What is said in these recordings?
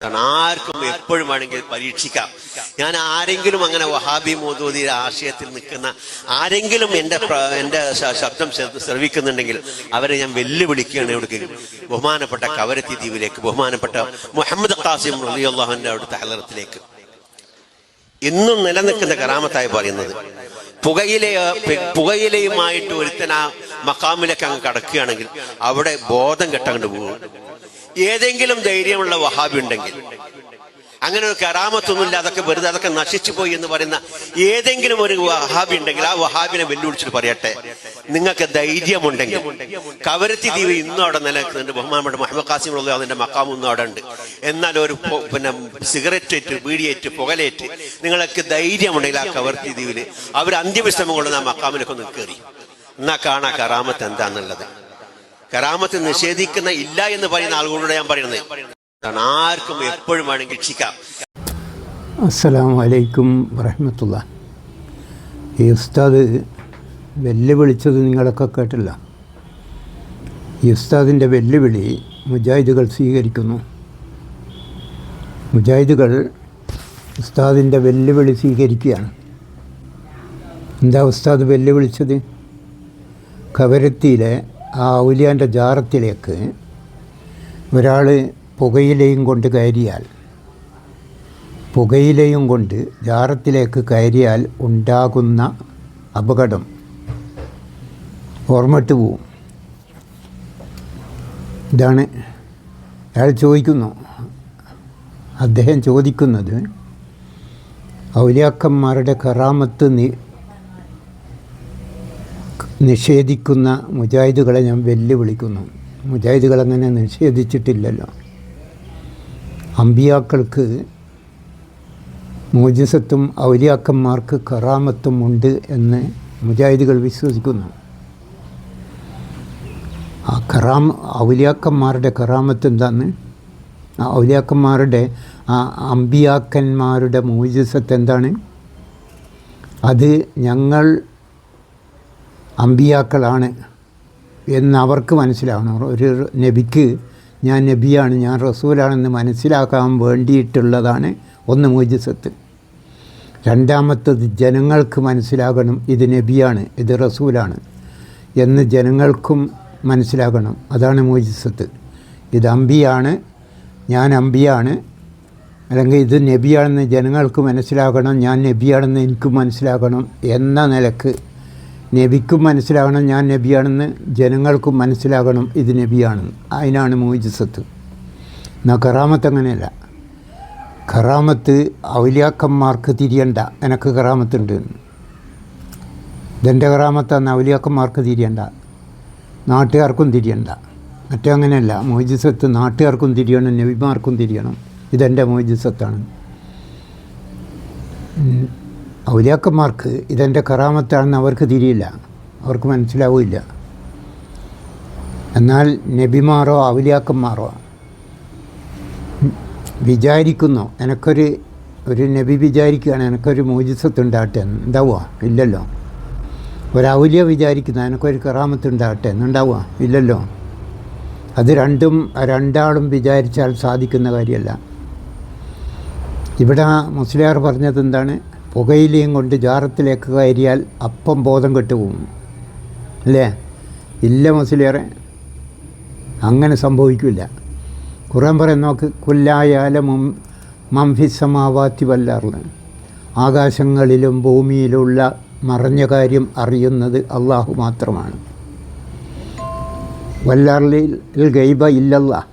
കാരണം ആർക്കും എപ്പോഴും വേണമെങ്കിൽ പരീക്ഷിക്കാം. ഞാൻ ആരെങ്കിലും അങ്ങനെ വഹാബി മോദൂദി ആശയത്തിൽ നിൽക്കുന്ന ആരെങ്കിലും എന്റെ എന്റെ ശബ്ദം ശ്രവിക്കുന്നുണ്ടെങ്കിൽ അവരെ ഞാൻ വെല്ലുവിളിക്കുകയാണ് എവിടേക്ക് ബഹുമാനപ്പെട്ട കവരത്തി ദ്വീപിലേക്ക് ബഹുമാനപ്പെട്ട മുഹമ്മദ് ഖാസിം റലിയുള്ളാഹുവിന്റെ അവിടുത്തെ ഹലറത്തിലേക്ക് ഇന്നും നിലനിൽക്കുന്ന കറാമത്തായി പറയുന്നത് പുകയിലെ പുകയിലയുമായിട്ട് ഒരുത്തൻ ആ മക്കാമിലേക്ക് അങ്ങ് കടക്കുകയാണെങ്കിൽ അവിടെ ബോധം കെട്ടങ്ങോട്ട് പോകും. ഏതെങ്കിലും ധൈര്യമുള്ള വഹാബി ഉണ്ടെങ്കിൽ അങ്ങനെ ഒരു കറാമത്തൊന്നുമില്ല അതൊക്കെ വെറുതെ അതൊക്കെ നശിച്ചു പോയി എന്ന് പറയുന്ന ഏതെങ്കിലും ഒരു വഹാബി ഉണ്ടെങ്കിൽ ആ വഹാബിനെ വെല്ലുവിളിച്ചിട്ട് പറയട്ടെ നിങ്ങൾക്ക് ധൈര്യമുണ്ടെങ്കിൽ കവരത്തി ദ്വീപ് ഇന്നും അവിടെ നിലനിൽക്കുന്നുണ്ട് ബഹുമാനപ്പെട്ട മുഹമ്മദ് കാസിം ഉള്ള അതിന്റെ മക്കാമും ഇന്നും അവിടെ ഉണ്ട്. എന്നാൽ ഒരു പിന്നെ സിഗരറ്റ് ഏറ്റ് ബീഡിയേറ്റ് പുകലേറ്റ് നിങ്ങൾക്ക് ധൈര്യമുണ്ടെങ്കിൽ ആ കവരത്തി ദ്വീപിൽ അവർ അന്ത്യവിശ്രമം കൊള്ളുന്ന ആ മക്കാമിലൊക്കെ ഒന്ന് കയറി. എന്നാ കാണാ കറാമത്ത് എന്താന്നുള്ളത്. കറാമത്ത് നിഷേധിക്കുന്ന ഇല്ല എന്ന് പറയുന്ന ആളുകളോട് ഞാൻ പറയുന്നത് ആർക്കും എപ്പോഴും വേണമെങ്കിൽ രക്ഷിക്കാം. അസ്സലാമു വലൈക്കും വറഹമത്തുള്ള ഈ ഉസ്താദ് വെല്ലുവിളിച്ചത് നിങ്ങളൊക്കെ കേട്ടില്ല. ഈ ഉസ്താദിന്റെ വെല്ലുവിളി മുജാഹിദുകൾ സ്വീകരിക്കുന്നു. മുജാഹിദുകൾ ഉസ്താദിന്റെ വെല്ലുവിളി സ്വീകരിക്കുകയാണ്. എന്താ ഉസ്താദ് വെല്ലുവിളിച്ചത്? കവരത്തിയിലെ ആ ഔലിയാന്റെ ജാറത്തിലേക്ക് ഒരാൾ പുകയിലയും കൊണ്ട് കയറിയാൽ പുകയിലയും കൊണ്ട് ജാറത്തിലേക്ക് കയറിയാൽ ഉണ്ടാകുന്ന അപകടം ഓർമ്മട്ട് പോവും. ഇതാണ് അയാൾ ചോദിക്കുന്നു. അദ്ദേഹം ചോദിക്കുന്നത് ഔലിയാക്കന്മാരുടെ കറാമത്ത് നി നിഷേധിക്കുന്ന മുജാഹിദുകളെ ഞാൻ വെല്ലുവിളിക്കുന്നു. മുജാഹിദുകൾ അങ്ങനെ നിഷേധിച്ചിട്ടില്ലല്ലോ. അമ്പിയാക്കൾക്ക് മോജിസത്തും ഔലിയാക്കന്മാർക്ക് കറാമത്തും ഉണ്ട് എന്ന് മുജാഹിദുകൾ വിശ്വസിക്കുന്നു. ആ കറാം ഔലിയാക്കന്മാരുടെ കറാമത്ത് എന്താന്ന്? ആ ഔലിയാക്കന്മാരുടെ ആ അമ്പിയാക്കന്മാരുടെ മോജിസത്ത് എന്താണ്? അത് ഞങ്ങൾ അമ്പിയാക്കളാണ് എന്ന് അവർക്ക് മനസ്സിലാവണം. ഒരു നബിക്ക് ഞാൻ നബിയാണ് ഞാൻ റസൂലാണെന്ന് മനസ്സിലാക്കാൻ വേണ്ടിയിട്ടുള്ളതാണ് ഒന്ന് മോജിസത്ത് രണ്ടാമത്തത് ജനങ്ങൾക്ക് മനസ്സിലാകണം ഇത് നബിയാണ് ഇത് റസൂലാണ് എന്ന് ജനങ്ങൾക്കും മനസ്സിലാകണം. അതാണ് മോജിസത്ത് ഇത് അമ്പിയാണ് ഞാൻ അമ്പിയാണ് അല്ലെങ്കിൽ ഇത് നബിയാണെന്ന് ജനങ്ങൾക്ക് മനസ്സിലാകണം ഞാൻ നബിയാണെന്ന് എനിക്കും മനസ്സിലാകണം എന്ന നിലയ്ക്ക് നബിക്കും മനസ്സിലാകണം ഞാൻ നബിയാണെന്ന് ജനങ്ങൾക്കും മനസ്സിലാകണം ഇത് നബിയാണെന്ന് അതിനാണ് മോജിസത്ത്. എന്നാൽ കറാമത്ത് അങ്ങനെയല്ല. കറാമത്ത് ഔലിയാക്കന്മാർക്ക് തിരിയണ്ട. എനക്ക് കറാമത്തുണ്ട്. ഇതെന്റെ കറാമത്താന്ന് ഔലിയാക്കന്മാർക്ക് തിരിയണ്ട. നാട്ടുകാർക്കും തിരിയണ്ട. മറ്റേ അങ്ങനെയല്ല. മോജിസത്ത് നാട്ടുകാർക്കും തിരിയണം നബിമാർക്കും തിരിയണം. ഇതെന്റെ മോജിസത്താണ്. ഔലിയാക്കന്മാർക്ക് ഇതെന്റെ കറാമത്താണെന്ന് അവർക്ക് തിരിയില്ല. അവർക്ക് മനസ്സിലാവില്ല എന്നാൽ നബിമാരോ ഔലിയാക്കന്മാരോ വിചാരിക്കുന്നു എനക്കൊരു ഒരു നബി വിചാരിക്കുകയാണ് എനക്കൊരു മോജിസത്ത് ഉണ്ടാകട്ടെ എന്ന് ഉണ്ടാവുക ഇല്ലല്ലോ. ഒരു ഔലിയ വിചാരിക്കുന്നു എനക്കൊരു കറാമത്ത് ഉണ്ടാകട്ടെ എന്നുണ്ടാവുക? ഇല്ലല്ലോ. അത് രണ്ടും രണ്ടാളും വിചാരിച്ചാൽ സാധിക്കുന്ന കാര്യമല്ല. ഇവിടെ മുസ്ലിയാർ പറഞ്ഞത് എന്താണ്? പുകയിലയും കൊണ്ട് ജാറത്തിലേക്ക് കയറിയാൽ അപ്പം ബോധം കെട്ടുപോകും. അല്ലേ? ഇല്ല മസിലേറെ അങ്ങനെ സംഭവിക്കില്ല ഖുറാൻ പറയാൻ നോക്ക് കൊല്ലായാലും മംഫിസമാവാത്തി വല്ലാറിന് ആകാശങ്ങളിലും ഭൂമിയിലുള്ള മറഞ്ഞ കാര്യം അറിയുന്നത് അള്ളാഹു മാത്രമാണ്. വല്ലാറിൽ ഗൈബ ഇല്ലല്ല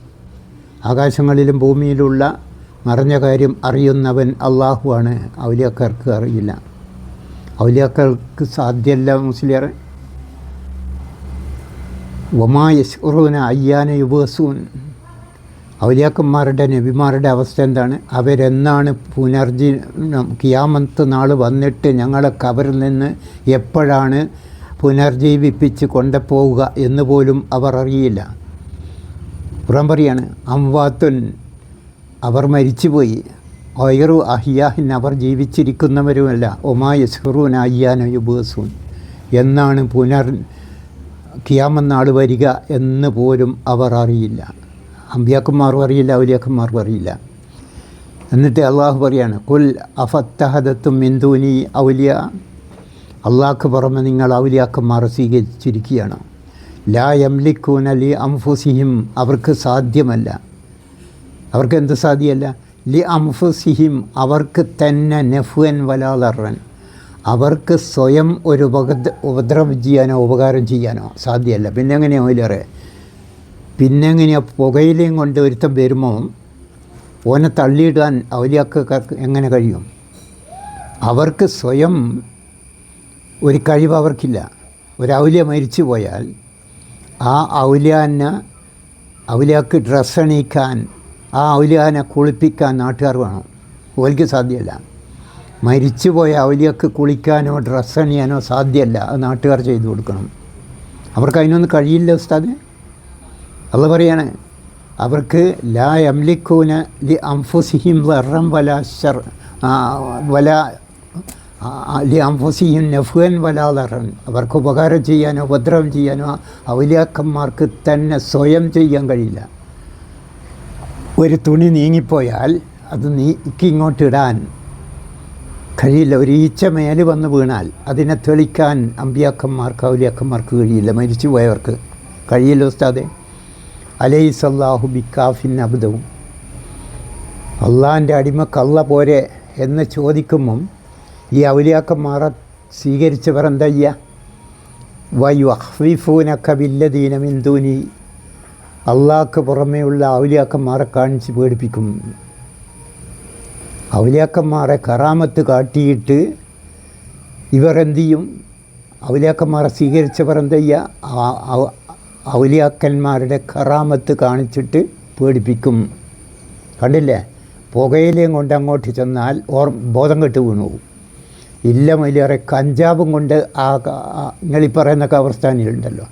ആകാശങ്ങളിലും ഭൂമിയിലുള്ള മറഞ്ഞ കാര്യം അറിയുന്നവൻ അള്ളാഹുവാണ് ഔലിയാക്കാർക്ക് അറിയില്ല. ഔലിയാക്കൾക്ക് സാധ്യമല്ല മുസ്ലിയർ ഒമാ യസ്റൂന അയ്യാന യുബസൂൻ. ഔലിയാക്കന്മാരുടെ നബിമാരുടെ അവസ്ഥ എന്താണ്? അവരെന്നാണ് പുനർജി കിയാമത്ത് നാൾ വന്നിട്ട് ഞങ്ങളെ കവറിൽ നിന്ന് എപ്പോഴാണ് പുനർജീവിപ്പിച്ച് കൊണ്ടുപോവുക എന്ന് പോലും അവർ അറിയില്ല. പുറം പറയാണ് അംവാത്തുൻ അവർ മരിച്ചുപോയി. ഒയറു അഹിയാഹിൻ അവർ ജീവിച്ചിരിക്കുന്നവരുമല്ല. ഒമാ യസ്ഹറൂൻ അയ്യാന യുബസൂൻ. എന്നാണ് പുനർ കിയാമെന്നാൾ വരിക എന്ന് പോലും അവർ അറിയില്ല. അമ്പിയാക്കന്മാർക്കും അറിയില്ല ഔലിയാക്കന്മാർക്കും അറിയില്ല. എന്നിട്ട് അള്ളാഹു പറയാണ് കുൽ അഫത്തഹദത്തും മിന്ദൂനി ഔലിയ. അള്ളാഹ്ക്ക് പുറമെ നിങ്ങൾ ഔലിയാക്കന്മാർ സ്വീകരിച്ചിരിക്കുകയാണ്. ലാ യംലിക്കൂൻ അലി അംഫുസിഹിം. അവർക്ക് സാധ്യമല്ല. അവർക്ക് എന്ത് സാധ്യമല്ല ലി അംഫുസിഹിം അവർക്ക് തന്നെ നെഫുവൻ വലാലറൻ അവർക്ക് സ്വയം ഒരു ഉപദ്ര ഉപദ്രവം ചെയ്യാനോ ഉപകാരം ചെയ്യാനോ സാധ്യമല്ല പിന്നെ എങ്ങനെയാണ് ഓയിലേറെ? പിന്നെ എങ്ങനെയാണ് പുകയിലയും കൊണ്ട് ഒരുത്തം വരുമ്പോൾ ഓനെ തള്ളിയിടാൻ ഔലിയാക്കാർക്ക് എങ്ങനെ കഴിയും? അവർക്ക് സ്വയം ഒരു കഴിവ് അവർക്കില്ല. ഒരു ഔലിയ മരിച്ചു പോയാൽ ആ ഔലിയാനെ ഔലിയാക്ക് ഡ്രസ്സ് അണിയിക്കാൻ ആ ഔലിയാനെ കുളിപ്പിക്കാൻ നാട്ടുകാർ വേണം. ഓലിക്ക് സാധ്യമല്ല മരിച്ചുപോയ ഔലിയക്ക് കുളിക്കാനോ ഡ്രസ്സ് അണിയാനോ സാധ്യമല്ല നാട്ടുകാർ ചെയ്തു കൊടുക്കണം. അവർക്ക് അതിനൊന്നും കഴിയില്ല ഉസ്താദ്. അത് പറയാണ് അവർക്ക് ലാ എംലിക്കൂന ലി അംഫുസിഹിം വെറം വല ശർ വല ലി അംഫുസിഹിം നഫുവൻ വലാതറൻ അവർക്ക് ഉപകാരം ചെയ്യാനോ ഉപദ്രവം ചെയ്യാനോ ഔലിയാക്കന്മാർക്ക് തന്നെ സ്വയം ചെയ്യാൻ കഴിയില്ല. ഒരു തുണി നീങ്ങിപ്പോയാൽ അത് നീക്കി ഇങ്ങോട്ട് ഇടാൻ. കഴിയില്ല. ഒരു ഈച്ച മേൽ വന്ന് വീണാൽ അതിനെ തെളിക്കാൻ അമ്പിയാക്കന്മാർക്ക് ഔലിയാക്കന്മാർക്ക് കഴിയില്ല. മരിച്ചു പോയവർക്ക് കഴിയില്ല ഉസ്താദെ. അലൈ സല്ലാഹു ബിക്കാഫിൻ അബ്ദവും. അള്ളാഹിന്റെ അടിമ കള്ള പോരെ എന്ന് ചോദിക്കുമ്പം ഈ ഔലിയാക്കന്മാരെ സ്വീകരിച്ചവർ എന്താ ചെയ്യുക വയു അഹ്ഫീഫൂനക്ക ബില്ലദീന മിന്ദൂനി അള്ളാഹ്ക്ക് പുറമേയുള്ള ഔലിയാക്കന്മാരെ കാണിച്ച് പേടിപ്പിക്കും. ഔലിയാക്കന്മാരെ കറാമത്ത് കാട്ടിയിട്ട് ഇവർ എന്ത് ചെയ്യും? ഔലിയാക്കന്മാരെ സ്വീകരിച്ചവർ എന്ത് ചെയ്യുക? ഔലിയാക്കന്മാരുടെ കറാമത്ത് കാണിച്ചിട്ട് പേടിപ്പിക്കും. കണ്ടില്ലേ? പുകയിലയും കൊണ്ട് അങ്ങോട്ട് ചെന്നാൽ ഓർ ബോധം കെട്ട് വീണു. ഇല്ല മൈലേറെ കഞ്ചാവും കൊണ്ട് ആ നിങ്ങളീ പറയുന്ന കബർസ്ഥാനിലുണ്ടല്ലോ.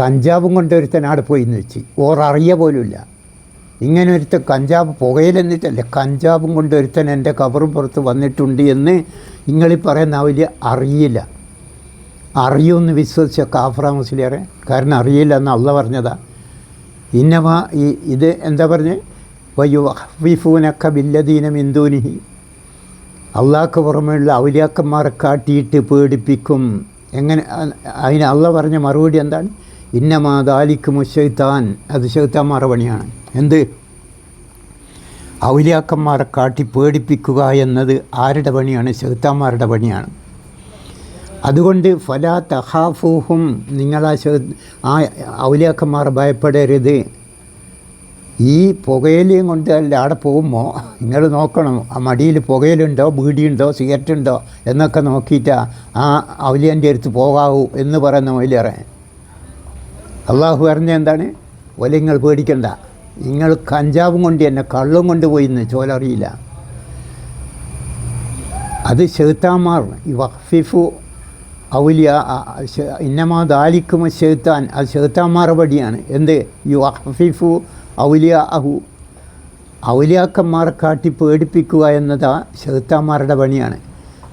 കഞ്ചാവും കൊണ്ട് ഒരുത്തൻ അവിടെ പോയി എന്ന് വെച്ച്. ഓറിയ അറിയ പോലുമില്ല. ഇങ്ങനെ ഒരുത്തൻ കഞ്ചാവ് പുകയിലെന്നിട്ടല്ലേ. കഞ്ചാവും കൊണ്ട് ഒരുത്തൻ എന്റെ കവറും പുറത്ത് വന്നിട്ടുണ്ട് എന്ന് നിങ്ങളീ പറയുന്ന വലിയ അറിയില്ല. അറിയുമെന്ന് വിശ്വസിച്ച കാഫ്ര മുസ്ലിയാറെ കാരണം അറിയില്ല എന്ന് അള്ള പറഞ്ഞതാ. ഇന്നവ ഈ ഇത് എന്താ പറഞ്ഞ്? വയ്യു ഹഫീഫൂനക്ക ബില്ലദീനം ഇന്ദുനിഹി അള്ളാഹ്ക്ക് പുറമെയുള്ള ഔലിയാക്കന്മാരെ കാട്ടിയിട്ട് പേടിപ്പിക്കും. എങ്ങനെ? അതിന് അള്ള പറഞ്ഞ മറുപടി എന്താണ്? ഇന്നമാ ദാലിക്കും ഷെയ്ത്താൻ അത് ഷെയ്ത്താന്മാരുടെ പണിയാണ്. എന്ത്? ഔലിയാക്കന്മാരെ കാട്ടി പേടിപ്പിക്കുക എന്നത് ആരുടെ പണിയാണ്? ഷെയ്ത്താന്മാരുടെ പണിയാണ്. അതുകൊണ്ട് ഫലാ തഹാഫൂഹും നിങ്ങൾ ആ ആ ഔലിയാക്കന്മാരെ ഭയപ്പെടരുത്. ഈ പുകയിലയും കൊണ്ട് അല്ല അവിടെ പോകുമ്പോൾ നിങ്ങൾ നോക്കണം. ആ മടിയിൽ പുകയിലുണ്ടോ ബീഡിയുണ്ടോ സിഗരറ്റ് ഉണ്ടോ എന്നൊക്കെ നോക്കിയിട്ടാ ആ ഔലിയന്റെ അടുത്ത് പോകാവൂ എന്ന് പറയുന്ന മൊയിലേറെ അള്ളാഹു പറഞ്ഞ എന്താണ്? ഒല നിങ്ങൾ പേടിക്കണ്ട. നിങ്ങൾ കഞ്ചാവും കൊണ്ട് എന്നെ കള്ളും കൊണ്ട് പോയിന്ന് ചോലറിയില്ല. അത് ഷെയ്ത്താന്മാർ ഈ വഖഫിഫു ഔലിയ ഇന്നമാ ദാലിക്കും ഷെഹ്ത്താൻ അത് ഷെയ്ത്താന്മാരുടെ പടിയാണ്. എന്ത്? ഈ വഖഫിഫു ഔലിയ അഹു ഔലിയാക്കന്മാരെ കാട്ടി പേടിപ്പിക്കുക എന്നതാ ഷെയ്ത്താന്മാരുടെ പണിയാണ്.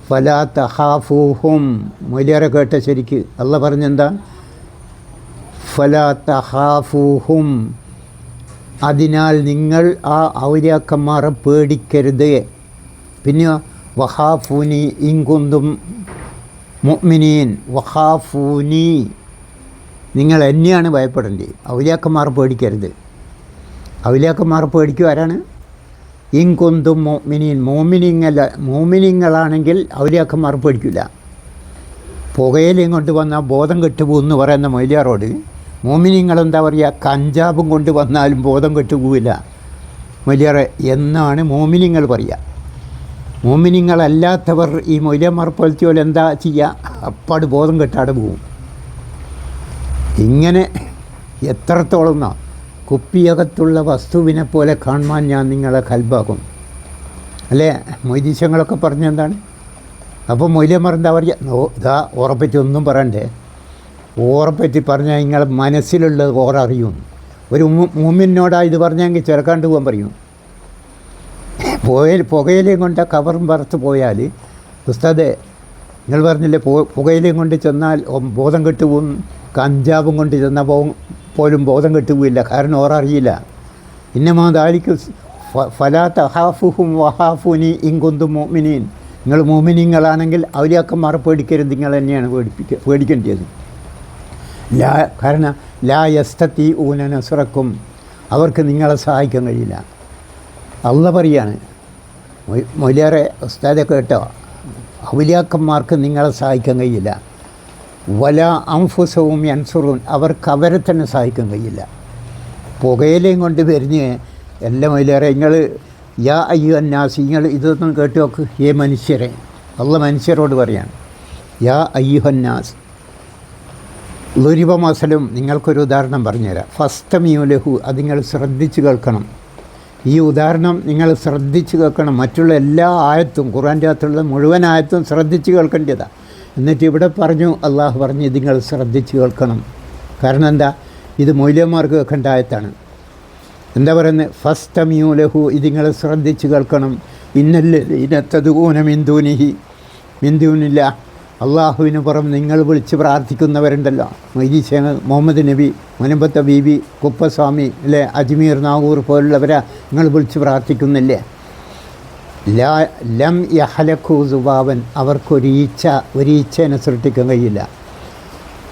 ഫലാ തഹാഫൂഹും. മൊലിയറെ കേട്ട ശരിക്ക്. അല്ല പറഞ്ഞെന്താ? ഫലാ അതിനാൽ നിങ്ങൾ ആ ഔലിയാക്കന്മാരെ പേടിക്കരുത്. പിന്നെ വഹാഫൂനി ഇങ്കുന്തും മുഅ്മിനീൻ. വഹാഫൂനി. നിങ്ങൾ എന്നെയാണ് ഭയപ്പെടേണ്ടത് ഔലിയാക്കന്മാർ പേടിക്കരുത്. ഔലിയാക്കന്മാർ പേടിക്കും ആരാണ്? ഇങ്കുന്തും മോമിനീൻ മോമിനിങ്ങല്ല മോമിനിങ്ങളാണെങ്കിൽ ഔലിയാക്കന്മാർ പേടിക്കില്ല പുകയിലും കൊണ്ട് വന്നാൽ ബോധം കെട്ടുപോകും എന്ന് പറയുന്ന മൊയ്ലിയാറോട് മോമിനിങ്ങൾ എന്താ പറയുക കഞ്ചാബും കൊണ്ട് വന്നാലും ബോധം കെട്ടുപോവില്ല മൊലിയറെ എന്നാണ് മോമിനിങ്ങൾ പറയുക മോമിനിങ്ങളല്ലാത്തവർ ഈ മൊയ്ലിയന്മാർ പോലത്തെ പോലെ എന്താ ചെയ്യുക അപ്പാട് ബോധം കെട്ടാതെ പോവും. ഇങ്ങനെ എത്രത്തോളം കുപ്പിയകത്തുള്ള വസ്തുവിനെ പോലെ കാണുവാൻ ഞാൻ നിങ്ങളെ കൽബാക്കും അല്ലേ? മൊയ്തീശങ്ങളൊക്കെ പറഞ്ഞെന്താണ്? അപ്പോൾ മൊയ്ലിയന്മാർ എന്താ പറയുക ഇതാ ഉറപ്പിച്ചൊന്നും പറയണ്ടേ. ഓറപ്പറ്റി പറഞ്ഞാൽ നിങ്ങളെ മനസ്സിലുള്ളത് ഓററിയും ഒരു മുമ്മിനോടാ ഇത് പറഞ്ഞെങ്കിൽ ചെറുക്കാണ്ട് പോകാൻ പറയും. പുകയിൽ പുകയിലയും കൊണ്ട് കവറും പറത്ത് പോയാൽ ഉസ്താദെ നിങ്ങൾ പറഞ്ഞില്ലേ പുകയിലയും കൊണ്ട് ചെന്നാൽ ബോധം കെട്ടുപോകും കഞ്ചാവും കൊണ്ട് ചെന്നാൽ പോ പോലും ബോധം കെട്ടുപോയില്ല കാരണം ഓററിയില്ല ഇന്നമാ ദാലിക്ക് ഫലാ തഹാഫുഹും വഹാഫുനി ഇങ്കുന്തു മോമിനീൻ നിങ്ങൾ മോമിനിങ്ങളാണെങ്കിൽ ഔലിയാക്കന്മാരെ പേടിക്കരുത് നിങ്ങൾ തന്നെയാണ് പേടിപ്പിക്കുക പേടിക്കേണ്ടത് ലാ കാരണം ലാ യസ്തത്തി ഊന നസുറക്കും. അവർക്ക് നിങ്ങളെ സഹായിക്കാൻ കഴിയില്ല. അള്ള പറയാണ്. മൊലിയറെ ഉസ്താദെ കേട്ടോ. ഔലിയാക്കന്മാർക്ക് നിങ്ങളെ സഹായിക്കാൻ കഴിയില്ല. വല അംഫുസവും അൻസുറും അവർക്ക് അവരെ തന്നെ സഹായിക്കാൻ കഴിയില്ല. പുകയിലയും കൊണ്ട് വരുന്ന എല്ലാം അതിലേറെ നിങ്ങൾ യാ അയ്യോ അന്നാസ് നിങ്ങൾ ഇതൊന്നും കേട്ട് നോക്ക്. ഏ മനുഷ്യരെ. അള്ള മനുഷ്യരോട് പറയാണ്. യാ അയ്യുഹന്നാസ് ലുരിബ മസലും നിങ്ങൾക്കൊരു ഉദാഹരണം പറഞ്ഞുതരാം. ഫസ്തമിയു ലഹു അത് നിങ്ങൾ ശ്രദ്ധിച്ച് കേൾക്കണം. ഈ ഉദാഹരണം നിങ്ങൾ ശ്രദ്ധിച്ച് കേൾക്കണം. മറ്റുള്ള എല്ലാ ആയത്തും ഖുറാന്റെ അകത്തുള്ള മുഴുവൻ ആയത്തും ശ്രദ്ധിച്ച് കേൾക്കേണ്ടതാണ് എന്നിട്ട് ഇവിടെ പറഞ്ഞു അള്ളാഹു പറഞ്ഞു ഇത് നിങ്ങൾ ശ്രദ്ധിച്ച് കേൾക്കണം. കാരണം എന്താ? ഇത് മൗല്യന്മാർക്ക് കേൾക്കേണ്ട ആയത്താണ്. എന്താ പറയുന്നത്? ഫസ്തമിയു ലഹു ഇത് നിങ്ങൾ ശ്രദ്ധിച്ച് കേൾക്കണം. ഇന്നല്ലേ ഇനത്തതുകൂന മിന്ദൂനിഹി മിന്ദൂനില്ല അള്ളാഹുവിന് പുറം നിങ്ങൾ വിളിച്ച് പ്രാർത്ഥിക്കുന്നവരുണ്ടല്ലോ. മൈദീശ മുഹമ്മദ് നബി മുനമ്പത്ത ബീബി കുപ്പസ്വാമി അല്ലേ അജ്മീർ നാഗൂർ പോലുള്ളവരെ നിങ്ങൾ വിളിച്ച് പ്രാർത്ഥിക്കുന്നില്ലേ? ലാ ലം യഹലഖു സുബാവൻ അവർക്കൊരു ഒരീച്ചേനെ സൃഷ്ടിക്കാൻ കഴിയില്ല.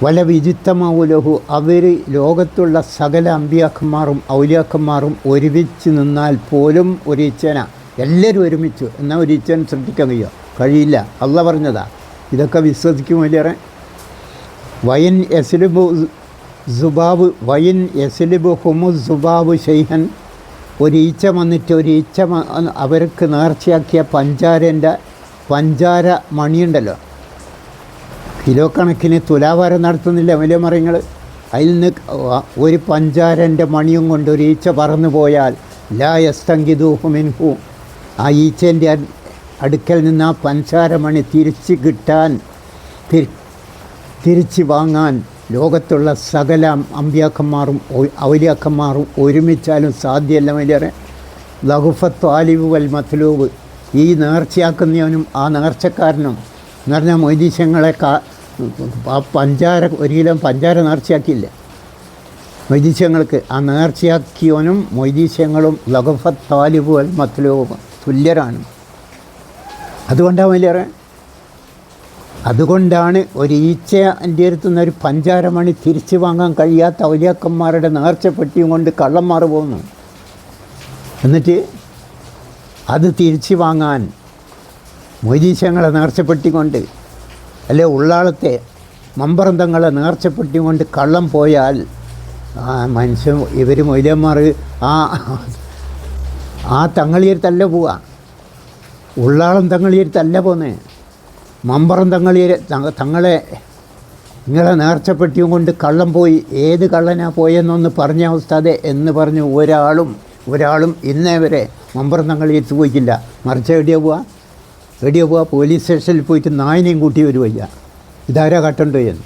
വല വിചിത്തമാവുലഹു അവർ ലോകത്തുള്ള സകല അമ്പിയാക്കന്മാരും ഔലിയാക്കന്മാരും ഒരുമിച്ച് നിന്നാൽ പോലും ഒരീച്ചേന. എല്ലാവരും ഒരുമിച്ച് എന്നാൽ ഒരീച്ചേനെ സൃഷ്ടിക്കാൻ കഴിയുമോ കഴിയില്ല. അല്ല പറഞ്ഞതാ ഇതൊക്കെ വിശ്വസിക്കും വിശ്വസിക്കുമല്ലേറെ വയൻ എസ്ലിബു സുബാബ് വയൻ എസ്ലിബു ഹുമു സുബാബ് ഷെയ്ഹൻ ഒരീച്ച വന്നിട്ട് ഒരീച്ച അവർക്ക് നേർച്ചയാക്കിയ പഞ്ചാരന്റെ പഞ്ചാര മണിയുണ്ടല്ലോ. കിലോ കണക്കിന് തുലാഭാരം നടത്തുന്നില്ല വലിയ മറിയങ്ങൾ അതിൽ നിന്ന് ഒരു പഞ്ചാരന്റെ മണിയും കൊണ്ട് ഒരു ഈച്ച പറന്നു പോയാൽ ലാ എസ്തങ്കിതൂഹുമിൻഹു ആ ഈച്ചേന്റെ അടുക്കൽ നിന്ന് ആ പഞ്ചാര മണി തിരിച്ച് കിട്ടാൻ തിരി തിരിച്ച് വാങ്ങാൻ ലോകത്തുള്ള സകല അമ്പ്യാക്കന്മാരും ഔലിയാക്കന്മാരും ഒരുമിച്ചാലും സാധ്യമല്ല വലിയ ലഹുഫത്ത് ആലിബ് വൽ മത്ലൂബ്. ഈ നേർച്ചയാക്കുന്നവനും ആ നേർച്ചക്കാരനും എന്ന് പറഞ്ഞാൽ മൊയ്തീശങ്ങളെ ആ പഞ്ചാര ഒരു കിലോ പഞ്ചാര നേർച്ചയാക്കിയില്ല. മൊയ്തീശങ്ങൾക്ക് ആ നേർച്ചയാക്കിയവനും മൊയ്തീശങ്ങളും ലഹുഫത്ത് താലിബ് വൽ മത്ലൂബ് തുല്യരാണ്. അതുകൊണ്ടാണ് വലിയ അതുകൊണ്ടാണ് ഒരു ഈച്ചന്റെ അടുത്തുനിന്ന് ഒരു പഞ്ചാരമണി തിരിച്ചു വാങ്ങാൻ കഴിയാത്ത ഔലിയാക്കന്മാരുടെ നേർച്ചപ്പെട്ടിയും കൊണ്ട് കള്ളന്മാർ പോകുന്നു. എന്നിട്ട് അത് തിരിച്ചു വാങ്ങാൻ മൊയ്തീശങ്ങളെ നേർച്ചപ്പെട്ടി കൊണ്ട് അല്ലെ ഉള്ളാളത്തെ മമ്പറന്തങ്ങളെ നേർച്ചപ്പെട്ടി കൊണ്ട് കള്ളം പോയാൽ ആ മനുഷ്യൻ ഇവർ മൊയ്ലന്മാർ ആ ആ തങ്ങളിയടുത്തല്ല പോവുക ഉള്ളാളം തങ്ങളിയടുത്തല്ല പോന്നേ. മമ്പറം തങ്ങളിയെ തങ്ങളെ നിങ്ങളെ നേർച്ചപ്പെട്ടിയും കൊണ്ട് കള്ളം പോയി ഏത് കള്ളനാ പോയെന്നൊന്ന് പറഞ്ഞ അവസ്ഥതെ എന്ന് പറഞ്ഞു ഒരാളും ഒരാളും ഇന്നേ വരെ മമ്പറം തങ്ങളിയെത്ത് പോയിക്കില്ല മറിച്ച് എവിടെയാ പോവാ. എവിടെയാ പോവാ പോലീസ് സ്റ്റേഷനിൽ പോയിട്ട് നായനെയും കൂട്ടി വരുവയ്യ ഇതാരാ കട്ടണ്ടോ എന്ന്.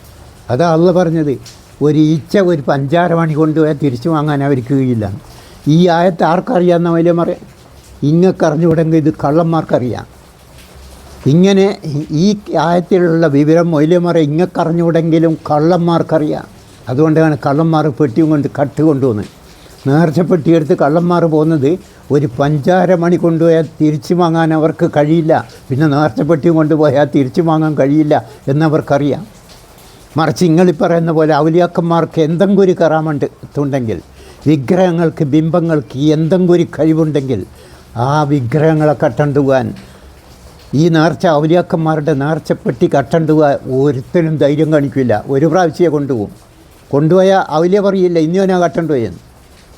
അതാ അള്ള പറഞ്ഞത്. ഒരു ഈച്ച ഒരു പഞ്ചാര മണി കൊണ്ടുപോയാൽ തിരിച്ചു വാങ്ങാൻ അവർക്ക് കഴിയില്ല. ഈ ആയത്ത് ആർക്കറിയാമെന്ന വലിയ മറ ഇങ്ങക്കറിഞ്ഞുവിടെങ്കിൽ ഇത് കള്ളന്മാർക്കറിയാം. ഇങ്ങനെ ഈ ആയത്തിലുള്ള വിവരം മൊയിലമറ ഇങ്ങക്കറിഞ്ഞുവിടെങ്കിലും കള്ളന്മാർക്കറിയാം. അതുകൊണ്ടാണ് കള്ളന്മാർ പെട്ടിയും കൊണ്ട് കട്ട് കൊണ്ടുവന്നത് നേർച്ചപ്പെട്ടിയെടുത്ത് കള്ളന്മാർ പോകുന്നത് ഒരു പഞ്ചാര മണി കൊണ്ടുപോയാൽ തിരിച്ചു വാങ്ങാൻ അവർക്ക് കഴിയില്ല. പിന്നെ നേർച്ച പെട്ടിയും കൊണ്ടുപോയാൽ തിരിച്ചു വാങ്ങാൻ കഴിയില്ല എന്നവർക്കറിയാം. മറിച്ച് ഇങ്ങളി പറയുന്ന പോലെ ഔലിയാക്കന്മാർക്ക് എന്തെങ്കിലും ഒരു കറാമുണ്ട് ഉണ്ടെങ്കിൽ വിഗ്രഹങ്ങൾക്ക് ബിംബങ്ങൾക്ക് എന്തെങ്കിലും ഒരു കഴിവുണ്ടെങ്കിൽ ആ വിഗ്രഹങ്ങളെ കട്ടണ്ടുവാൻ ഈ നേർച്ച ഔലിയാക്കന്മാരുടെ നേർച്ചപ്പെട്ടി കട്ടണ്ടുവാൻ ഒരുത്തനും ധൈര്യം കാണിക്കില്ല. ഒരു പ്രാവശ്യമേ കൊണ്ടുപോകും. കൊണ്ടുപോയ ഔലിയ പറയില്ല ഇനിയോനാ കട്ടണ്ടുപോയെന്ന്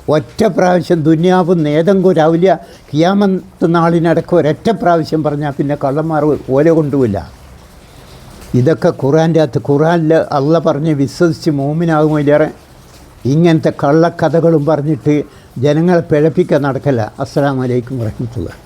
ഒറ്റ പ്രാവശ്യം ദുന്യാവും നേതങ്കും ഒരു ഔലിയ കിയാമത്ത് നാളിനടക്കം ഒരൊറ്റ പ്രാവശ്യം പറഞ്ഞാൽ പിന്നെ കള്ളന്മാർ ഓല കൊണ്ടുപോയില്ല ഇതൊക്കെ ഖുറാന്റെ അകത്ത് ഖുറാനിൽ അള്ള പറഞ്ഞ് വിശ്വസിച്ച് മോമിനാകുമോ ഇല്ലേറെ? ഇങ്ങനത്തെ കള്ളക്കഥകളും പറഞ്ഞിട്ട് ജനങ്ങളെ പിഴപ്പിക്കാൻ നടക്കല്ല. അസ്സാം വലൈക്കും വരഹമത്തുള്ള